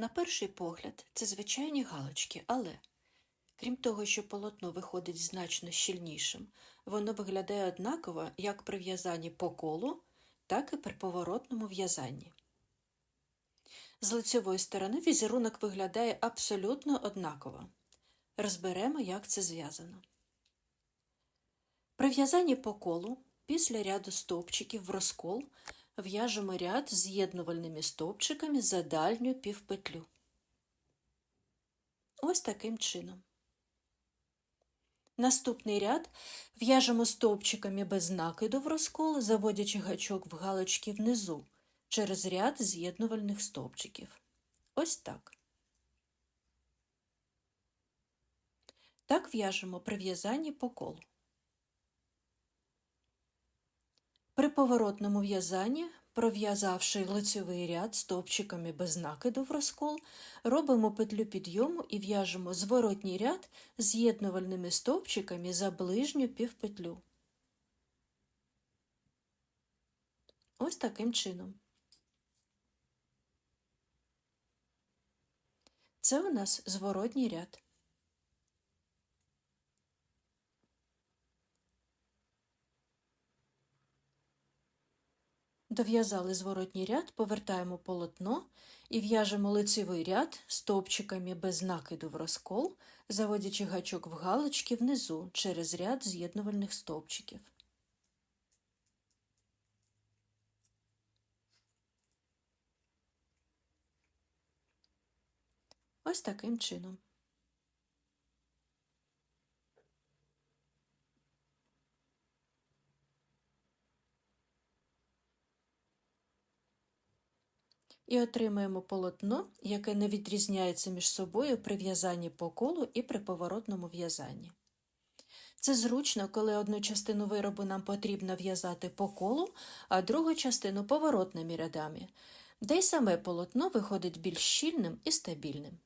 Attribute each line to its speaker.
Speaker 1: На перший погляд, це звичайні галочки, але крім того, що полотно виходить значно щільнішим, воно виглядає однаково як при в'язанні по колу, так і при поворотному в'язанні. З лицевої сторони візерунок виглядає абсолютно однаково. Розберемо, як це зв'язано. При в'язанні по колу після ряду стовпчиків в розкол в'яжемо ряд з'єднувальними стовпчиками за дальню півпетлю. Ось таким чином. Наступний ряд в'яжемо стовпчиками без накиду в розкол, заводячи гачок в галочки внизу через ряд з'єднувальних стовпчиків. Ось так. Так в'яжемо при в'язанні по колу. При поворотному в'язанні, пров'язавши лицевий ряд стовпчиками без накиду в розкол, робимо петлю підйому і в'яжемо зворотній ряд з'єднувальними стовпчиками за ближню півпетлю. Ось таким чином. Це у нас зворотній ряд. Дов'язали зворотній ряд, повертаємо полотно і в'яжемо лицевий ряд стовпчиками без накиду в розкол, заводячи гачок в галочки внизу через ряд з'єднувальних стовпчиків. Ось таким чином. І отримаємо полотно, яке не відрізняється між собою при в'язанні по колу і при поворотному в'язанні. Це зручно, коли одну частину виробу нам потрібно в'язати по колу, а другу частину поворотними рядами, де й саме полотно виходить більш щільним і стабільним.